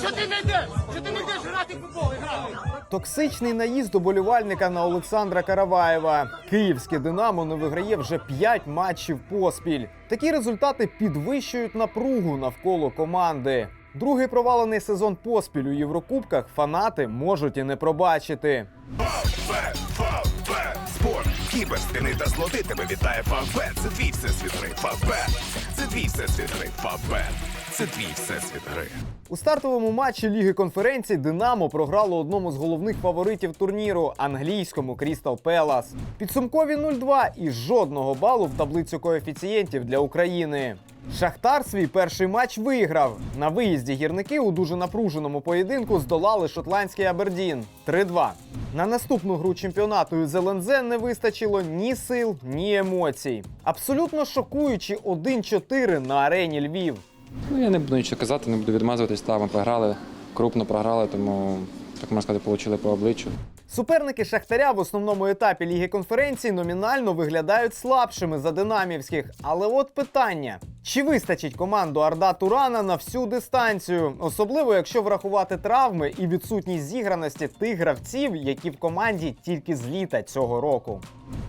що ти не йдеш? Що ти не йдеш грати в футбол, грати? Токсичний наїзд уболівальника на Олександра Караваєва. Київське Динамо не виграє вже 5 матчів поспіль. Такі результати підвищують напругу навколо команди. Другий провалений сезон поспіль у Єврокубках фанати можуть і не пробачити. Спорт, кіберспини та злоти тебе вітає Фавбет. Це твій всесвіт гри. Фавбет, це твій всесвіт гри. Фавбет, це твій всесвіт гри. У стартовому матчі Ліги конференцій Динамо програло одному з головних фаворитів турніру англійському Крістал Пелас. Підсумкові 0-2 і жодного балу в таблицю коефіцієнтів для України. Шахтар свій перший матч виграв. На виїзді гірники у дуже напруженому поєдинку здолали шотландський Абердін 3-2. На наступну гру чемпіонату із ЛНЗ не вистачило ні сил, ні емоцій. Абсолютно шокуючі 1-4 на арені Львів. Ну, я не буду нічого казати, не буду відмазуватись. Та, ми програли, крупно програли, тому, так можна сказати, отримали по обличчю. Суперники Шахтаря в основному етапі Ліги конференцій номінально виглядають слабшими за динамівських. Але от питання: чи вистачить команду Арда Турана на всю дистанцію, особливо якщо врахувати травми і відсутність зіграності тих гравців, які в команді тільки з літа цього року.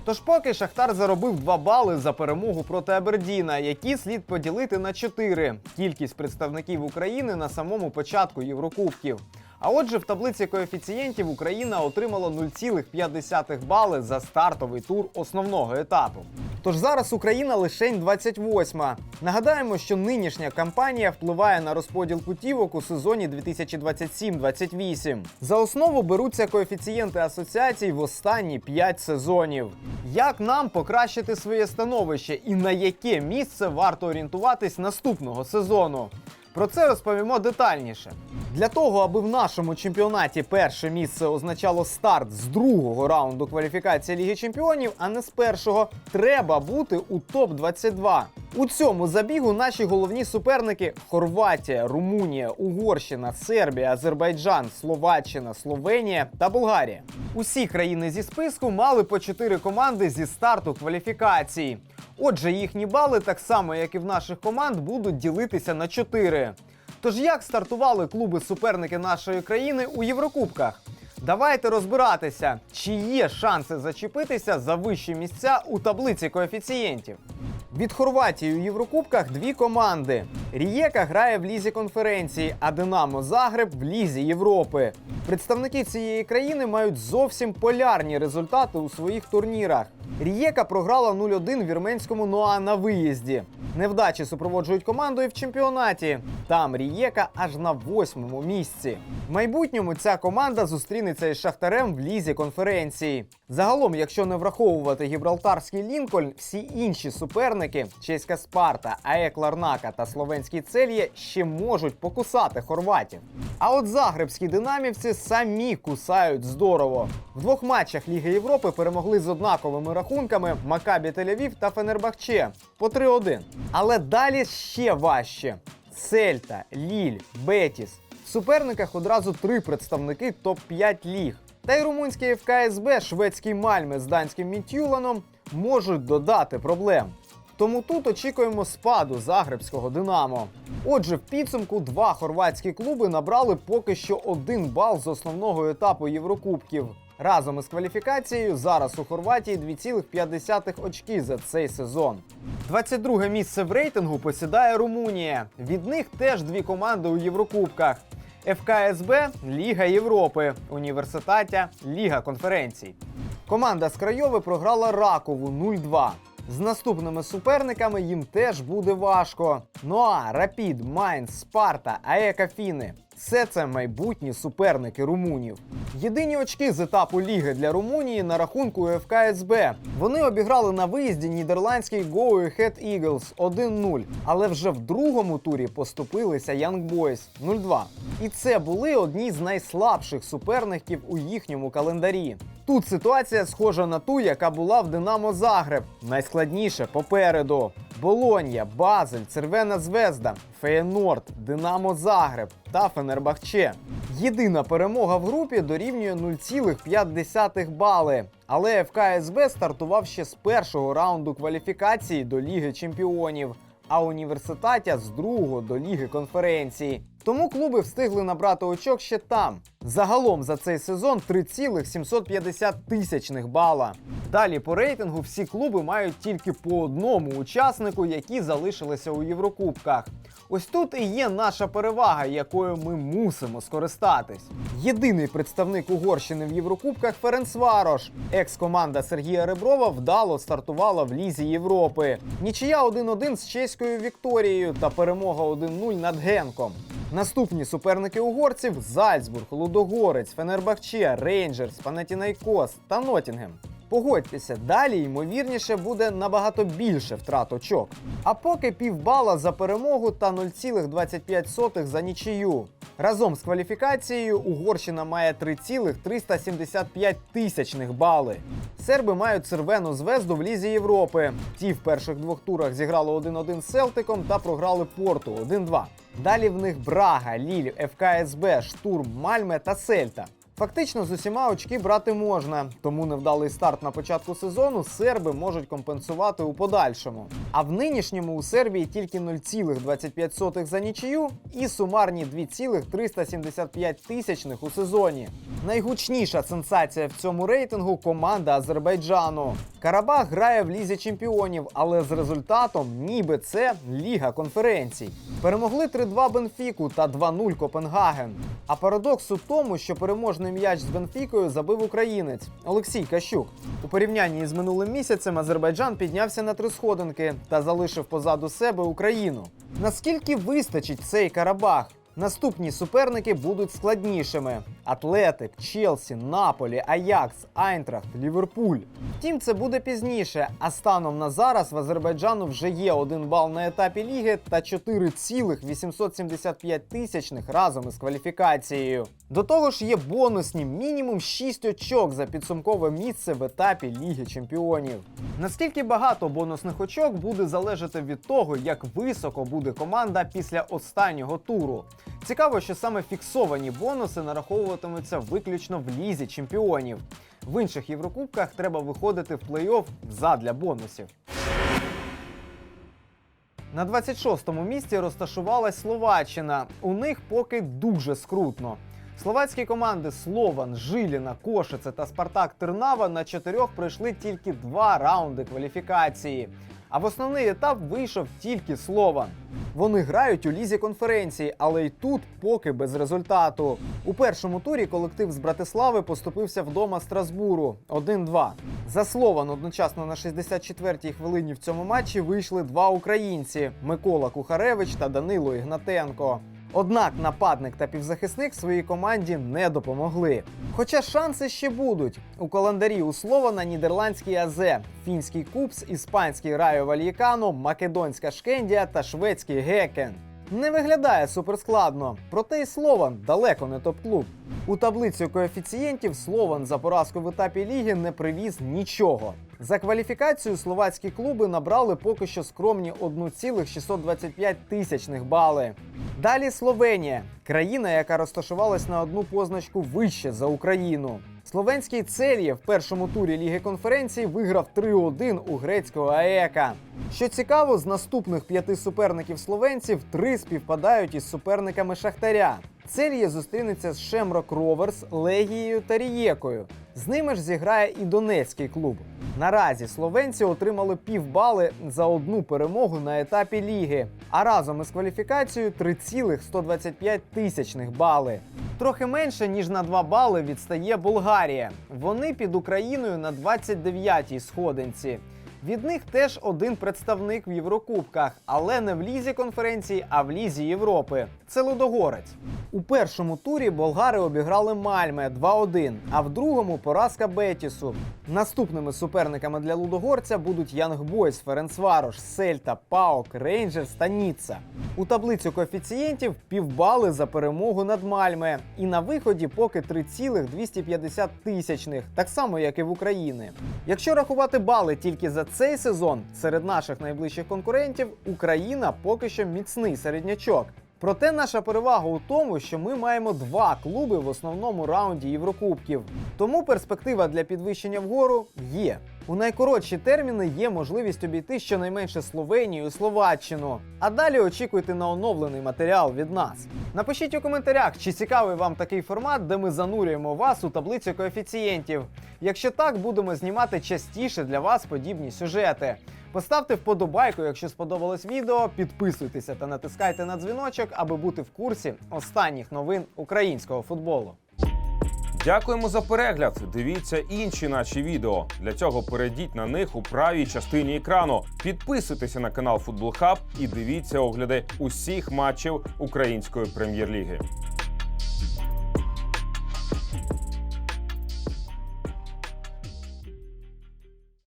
Тож поки Шахтар заробив 2 бали за перемогу проти Абердіна, які слід поділити на 4 – кількість представників України на самому початку Єврокубків. А отже, в таблиці коефіцієнтів Україна отримала 0,5 бали за стартовий тур основного етапу. Тож зараз Україна лишень 28-ма. Нагадаємо, що нинішня кампанія впливає на розподіл путівок у сезоні 2027-28. За основу беруться коефіцієнти асоціацій в останні 5 сезонів. Як нам покращити своє становище і на яке місце варто орієнтуватись наступного сезону? Про це розповімо детальніше. Для того, аби в нашому чемпіонаті перше місце означало старт з другого раунду кваліфікації Ліги Чемпіонів, а не з першого, треба бути у топ-22. У цьому забігу наші головні суперники Хорватія, Румунія, Угорщина, Сербія, Азербайджан, Словаччина, Словенія та Болгарія. Усі країни зі списку мали по 4 команди зі старту кваліфікації. Отже, їхні бали, так само як і в наших команд, будуть ділитися на 4. Тож як стартували клуби-суперники нашої країни у Єврокубках? Давайте розбиратися, чи є шанси зачепитися за вищі місця у таблиці коефіцієнтів. Від Хорватії у Єврокубках дві команди. Рієка грає в лізі конференції, а Динамо Загреб в лізі Європи. Представники цієї країни мають зовсім полярні результати у своїх турнірах. Рієка програла 0-1 вірменському Ноа на виїзді. Невдачі супроводжують команду і в чемпіонаті. Там Рієка аж на восьмому місці. В майбутньому ця команда зустрінеться із Шахтарем в лізі конференції. Загалом, якщо не враховувати гібралтарський Лінкольн, всі інші суперники чеська Спарта, АЕК Ларнака та словенський Цельє ще можуть покусати хорватів. А от загребські динамівці самі кусають здорово. В двох матчах Ліги Європи перемогли з однаковими рахунками Макабі Тель-Авів та Фенербахче по 3-1. Але далі ще важче: Цельта, Ліль, Бетіс. В суперниках одразу три представники топ-5 ліг. Та й румунський ФКСБ, шведський Мальме з данським Мітюланом можуть додати проблем. Тому тут очікуємо спаду загребського Динамо. Отже, в підсумку два хорватські клуби набрали поки що один бал з основного етапу Єврокубків. Разом із кваліфікацією зараз у Хорватії 2,5 очки за цей сезон. 22 місце в рейтингу посідає Румунія. Від них теж дві команди у Єврокубках. ФКСБ Ліга Європи, Університаття Ліга конференцій. Команда з Крайови програла Ракову 0-2. З наступними суперниками їм теж буде важко. Ноа, Рапід, Майнц, Спарта, АЕК Афіни. Все це майбутні суперники румунів. Єдині очки з етапу ліги для Румунії на рахунку у ФКСБ. Вони обіграли на виїзді нідерландський Go Ahead Eagles 1-0, але вже в другому турі поступилися Young Boys 0-2. І це були одні з найслабших суперників у їхньому календарі. Тут ситуація схожа на ту, яка була в Динамо Загреб. Найскладніше попереду. Болонья, Базель, Червена Звезда, Феєнорд, Динамо Загреб та Фенербахче. Єдина перемога в групі дорівнює 0,5 бали. Але ФКСБ стартував ще з першого раунду кваліфікації до Ліги Чемпіонів, а університаття з другого до Ліги конференції. Тому клуби встигли набрати очок ще там. Загалом за цей сезон 3,750 тисячних бала. Далі по рейтингу всі клуби мають тільки по одному учаснику, які залишилися у Єврокубках. Ось тут і є наша перевага, якою ми мусимо скористатись. Єдиний представник Угорщини в Єврокубках Ференцварош. Екс-команда Сергія Реброва вдало стартувала в Лізі Європи. Нічия 1-1 з чеською Вікторією та перемога 1-0 над Генком. Наступні суперники угорців Зальцбург, Лудогорець, Фенербахче, Рейнджерс, Панатінайкос та Нотінгем. Погодьтеся, далі ймовірніше буде набагато більше втрат очок. А поки півбала за перемогу та 0,25 за нічию. Разом з кваліфікацією Угорщина має 3,375 тисячних бали. Серби мають сервену звезду в Лізі Європи. Ті в перших двох турах зіграли 1-1 з Селтиком та програли Порту 1-2. Далі в них Брага, Ліль, ФКСБ, Штурм, Мальме та Сельта. Фактично з усіма очки брати можна, тому невдалий старт на початку сезону серби можуть компенсувати у подальшому. А в нинішньому у Сербії тільки 0,25 за нічию і сумарні 2,375 тисячних у сезоні. Найгучніша сенсація в цьому рейтингу команда Азербайджану. Карабах грає в лізі чемпіонів, але з результатом ніби це Ліга конференцій. Перемогли 3-2 Бенфіку та 2-0 Копенгаген. А парадокс у тому, що переможний м'яч з Бенфікою забив українець Олексій Кащук. У порівнянні з минулим місяцем Азербайджан піднявся на три сходинки та залишив позаду себе Україну. Наскільки вистачить цей Карабах? Наступні суперники будуть складнішими: Атлетик, Челсі, Наполі, Аякс, Айнтрахт, Ліверпуль. Втім, це буде пізніше. А станом на зараз в Азербайджану вже є один бал на етапі ліги та 4,875 тисячних разом із кваліфікацією. До того ж, є бонусні мінімум 6 очок за підсумкове місце в етапі Ліги Чемпіонів. Наскільки багато бонусних очок буде залежати від того, як високо буде команда після останнього туру. Цікаво, що саме фіксовані бонуси нараховуватимуться виключно в лізі чемпіонів. В інших Єврокубках треба виходити в плей-офф задля бонусів. На 26-му місці розташувалась Словаччина. У них поки дуже скрутно. Словацькі команди Слован, Жиліна, Кошице та Спартак Тернава на чотирьох пройшли тільки два раунди кваліфікації. А в основний етап вийшов тільки Слован. Вони грають у лізі конференції, але й тут поки без результату. У першому турі колектив з Братислави поступився вдома Страсбуру 1-2. За Слован одночасно на 64-й хвилині в цьому матчі вийшли два українці: Микола Кухаревич та Данило Ігнатенко. Однак нападник та півзахисник своїй команді не допомогли. Хоча шанси ще будуть. У календарі у Слована нідерландський АЗ, фінський Купс, іспанський Райо Вальєкано, македонська Шкендія та шведський Гекен. Не виглядає суперскладно, проте й Слован далеко не топ-клуб. У таблицю коефіцієнтів Слован за поразку в етапі ліги не привіз нічого. За кваліфікацію словацькі клуби набрали поки що скромні 1,625 тисячних бали. Далі Словенія, країна, яка розташувалась на одну позначку вище за Україну. Словенський Цельє в першому турі Ліги конференції виграв 3-1 у грецького АЕКа. Що цікаво, з наступних п'яти суперників словенців три співпадають із суперниками Шахтаря. Цельє зустрінеться з Шемрок Роверс, Легією та Рієкою. З ними ж зіграє і Донецький клуб. Наразі словенці отримали півбали за одну перемогу на етапі ліги, а разом із кваліфікацією 3,125 тисячних бали. Трохи менше ніж на 2 бали відстає Болгарія. Вони під Україною на 29-й сходинці. Від них теж один представник в Єврокубках, але не в лізі конференції, а в лізі Європи. Це Лудогорець. У першому турі болгари обіграли Мальме 2-1, а в другому поразка Бетісу. Наступними суперниками для Лудогорця будуть Янгбойс, Ференцварош, Сельта, Паук, Рейнджерс та Ніцца. У таблицю коефіцієнтів півбали за перемогу над Мальме. І на виході поки 3,250 тисячних, так само як і в Україні. Якщо рахувати бали тільки за цей сезон, серед наших найближчих конкурентів Україна поки що міцний середнячок. Проте наша перевага у тому, що ми маємо два клуби в основному раунді Єврокубків. Тому перспектива для підвищення вгору є. У найкоротші терміни є можливість обійти щонайменше Словенію і Словаччину. А далі очікуйте на оновлений матеріал від нас. Напишіть у коментарях, чи цікавий вам такий формат, де ми занурюємо вас у таблицю коефіцієнтів. Якщо так, будемо знімати частіше для вас подібні сюжети. Поставте вподобайку, якщо сподобалось відео, підписуйтеся та натискайте на дзвіночок, аби бути в курсі останніх новин українського футболу. Дякуємо за перегляд. Дивіться інші наші відео. Для цього перейдіть на них у правій частині екрану. Підписуйтеся на канал Футбол Хаб і дивіться огляди усіх матчів української прем'єр-ліги.